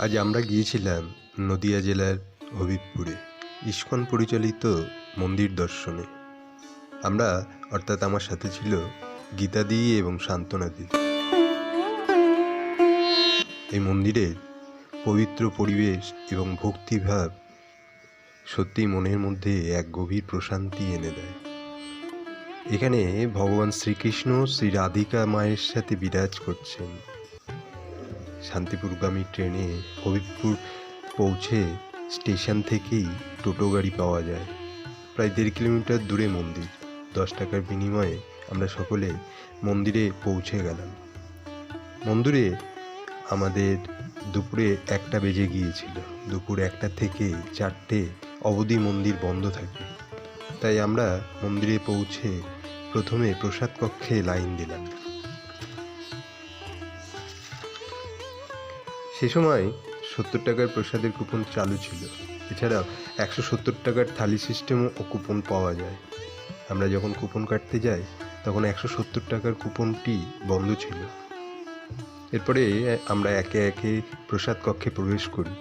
আজ আমরা গিয়েছিলাম নদিয়া জেলার হবিবপুরে, ইস্কন পরিচালিত মন্দির দর্শনে। আমরা, অর্থাৎ আমার সাথে ছিল গীতাদি এবং শান্তনাদি এই মন্দিরের পবিত্র পরিবেশ এবং ভক্তিভাব সত্যি মনের মধ্যে এক গভীর প্রশান্তি এনে দেয়। এখানে ভগবান শ্রীকৃষ্ণ শ্রী রাধিকা মায়ের সাথে বিরাজ করছেন। শান্তিপুরগামী ট্রেনে হবিবপুর পৌঁছে স্টেশন থেকেই টোটো গাড়ি পাওয়া যায়। প্রায় দেড় কিলোমিটার দূরে মন্দির। দশ টাকার বিনিময়ে আমরা সকলে মন্দিরে পৌঁছে গেলাম। মন্দিরে আমাদের দুপুরে একটা বেজে গিয়েছিল। দুপুর একটা থেকে চারটে অবধি মন্দির বন্ধ থাকে। তাই আমরা মন্দিরে পৌঁছে প্রথমে প্রসাদ কক্ষে লাইন দিলাম। সে সময় সত্তর টাকার প্রসাদের কুপন চালু ছিল। এছাড়াও একশো সত্তর টাকার থালি সিস্টেমও ও কুপন পাওয়া যায়। আমরা যখন কুপন কাটতে যাই, তখন একশো সত্তর টাকার কুপনটি বন্ধ ছিল। এরপরে আমরা একে একে প্রসাদ কক্ষে প্রবেশ করি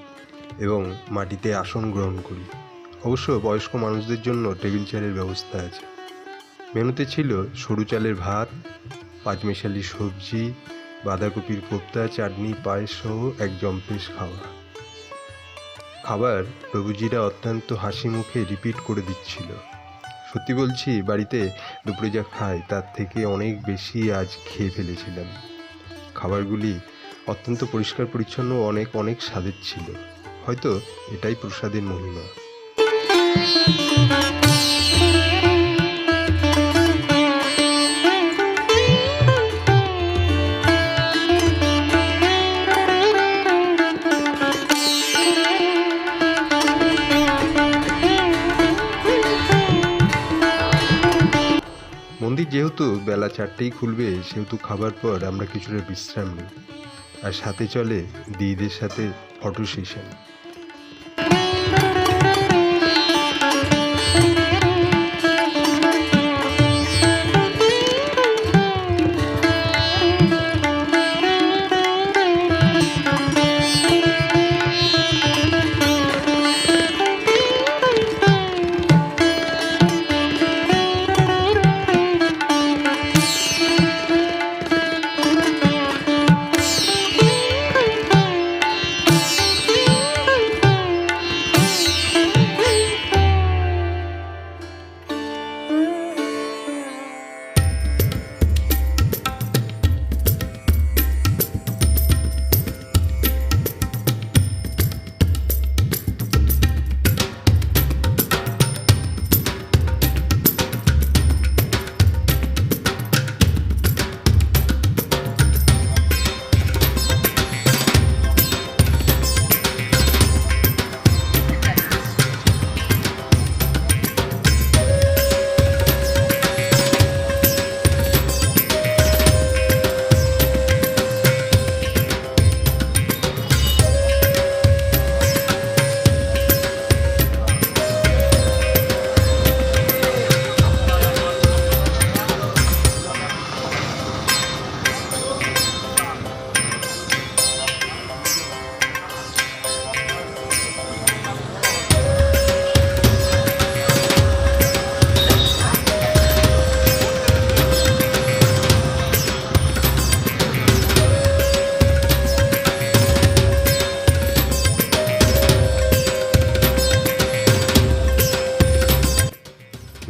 এবং মাটিতে আসন গ্রহণ করি। অবশ্য বয়স্ক মানুষদের জন্য টেবিল চেয়ারের ব্যবস্থা আছে। মেনুতে ছিল সরু চালের ভাত, পাঁচমেশালি সবজি বাঁধাকপির কোপ্তা, চাটনি, পায়েস সহ এক জম্পেশ খাওয়া খাবার প্রভুজিরা অত্যন্ত হাসি মুখে রিপিট করে দিচ্ছিল। সত্যি বলছি, বাড়িতে দুপুরে যা খাই, তার থেকে অনেক বেশি আজ খেয়ে ফেলেছিলাম। খাবারগুলি অত্যন্ত পরিষ্কার, পরিচ্ছন্ন অনেক অনেক স্বাদের ছিল। হয়তো এটাই প্রসাদের মহিমা। মন্দির যেহেতু বেলা চারটেই খুলবে, সেহেতু খাবার পর আমরা কিছুটা বিশ্রাম নিই। আর সাথে চলে দিদিদের সাথে ফটো সেশন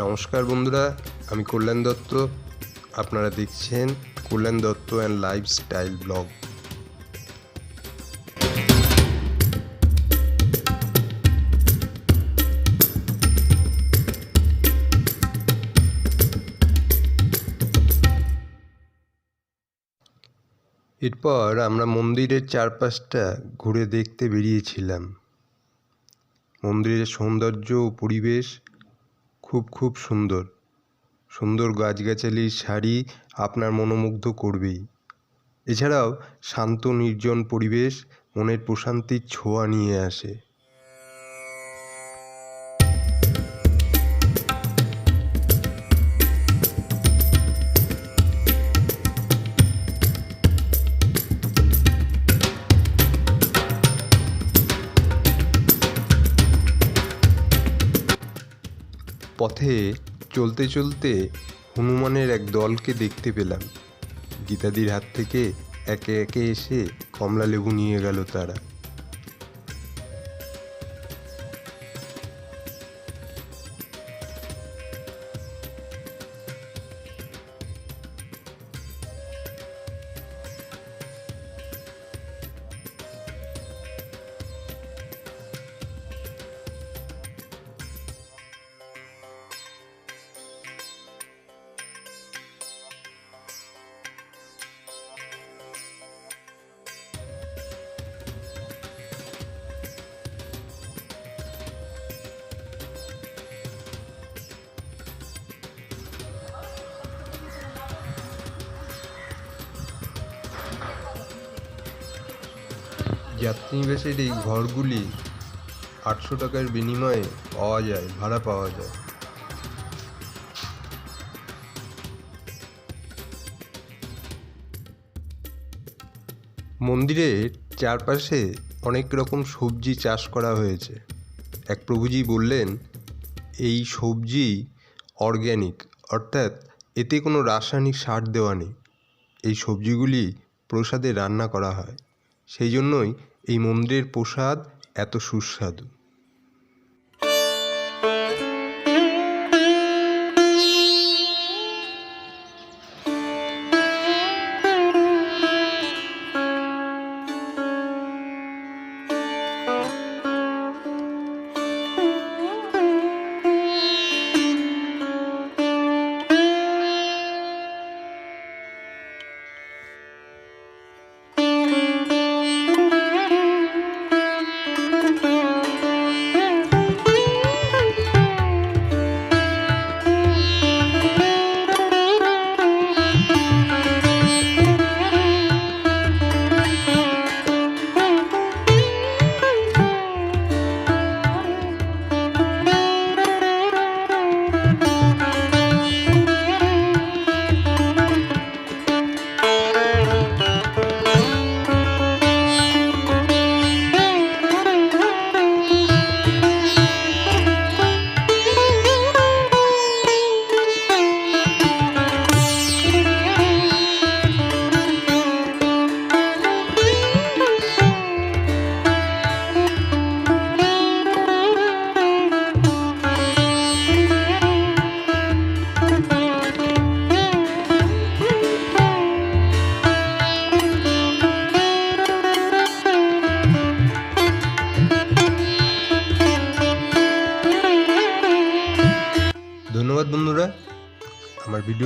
নমস্কার বন্ধুরা, আমি কল্যাণ দত্ত। আপনারা দেখছেন Kalyan Dutta and lifestyle blog এরপর আমরা মন্দিরের চারপাশটা ঘুরে দেখতে বেরিয়েছিলাম। মন্দিরের সৌন্দর্য ও পরিবেশ খুব খুব সুন্দর। সুন্দর গাছগাছালির শাড়ি আপনার মনোমুগ্ধ করবেই। এছাড়াও শান্ত, নির্জন পরিবেশ, মনের প্রশান্তির ছোঁয়া নিয়ে আসে। পথে চলতে চলতে হনুমানের এক দলকে দেখতে পেলাম। গীতাদির হাত থেকে একে একে এসে কমলা লেবু নিয়ে গেল তারা। যাত্রীনিবাসের এই ঘরগুলি আটশো টাকার বিনিময়ে পাওয়া যায়, ভাড়া পাওয়া যায়। মন্দিরের চারপাশে অনেক রকম সবজি চাষ করা হয়েছে। এক প্রভুজি বললেন, এই সবজি অর্গ্যানিক, অর্থাৎ এতে কোনো রাসায়নিক সার দেওয়া নেই। এই সবজিগুলি প্রসাদে রান্না করা হয়। সেই জন্যই এই মন্দিরের প্রসাদ এত সুস্বাদু।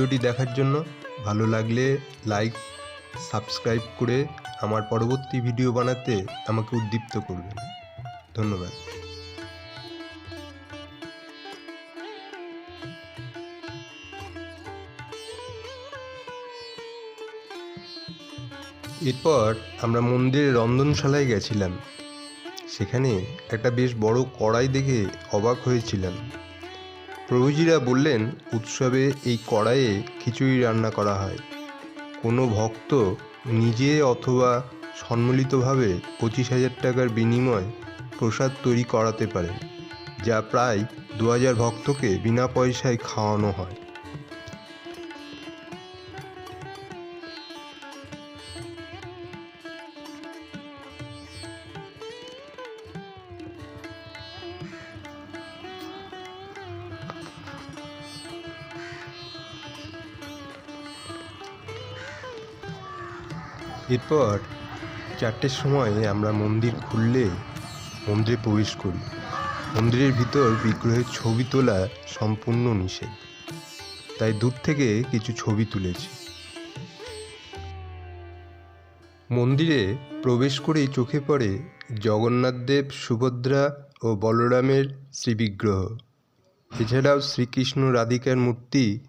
ভিডিওটি দেখার জন্য ভালো লাগলে লাইক, সাবস্ক্রাইব করে আমার পরবর্তী ভিডিও বানাতে আমাকে উদ্দীপ্ত করবেন। ধন্যবাদ। এরপর আমরা মন্দিরের রন্ধনশালায় গেছিলাম। সেখানে একটা বেশ বড় কড়াই দেখে অবাক হয়েছিলাম। প্রভুজিরা বললেন, উৎসবে এই কড়াইয়ে খিচুড়ি রান্না করা হয়। কোনো ভক্ত নিজে অথবা সম্মিলিতভাবে পঁচিশ হাজার টাকার বিনিময় প্রসাদ তৈরি করাতে পারেন, যা প্রায় দু হাজার ভক্তকে বিনা পয়সায় খাওয়ানো হয়। এরপর চারটের সময় আমরা মন্দির খুললে মন্দিরে প্রবেশ করি। মন্দিরের ভিতর বিগ্রহের ছবি তোলা সম্পূর্ণ নিষেধ। তাই দূর থেকে কিছু ছবি তুলেছি। মন্দিরে প্রবেশ করেই চোখে পড়ে জগন্নাথদেব সুভদ্রা ও বলরামের শ্রীবিগ্রহ। এছাড়াও শ্রীকৃষ্ণ রাধিকার মূর্তি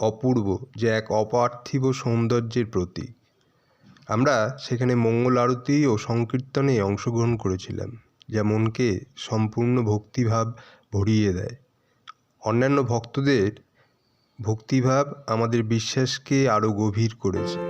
অপূর্ব, যা এক অপার্থিব সৌন্দর্যের প্রতীক। আমরা সেখানে মঙ্গল আরতি ও সংকীর্তনে অংশগ্রহণ করেছিলাম, যা মনকে সম্পূর্ণ ভক্তিভাব ভরিয়ে দেয়। অন্যান্য ভক্তদের ভক্তিভাব আমাদের বিশ্বাসকে আরও গভীর করেছে।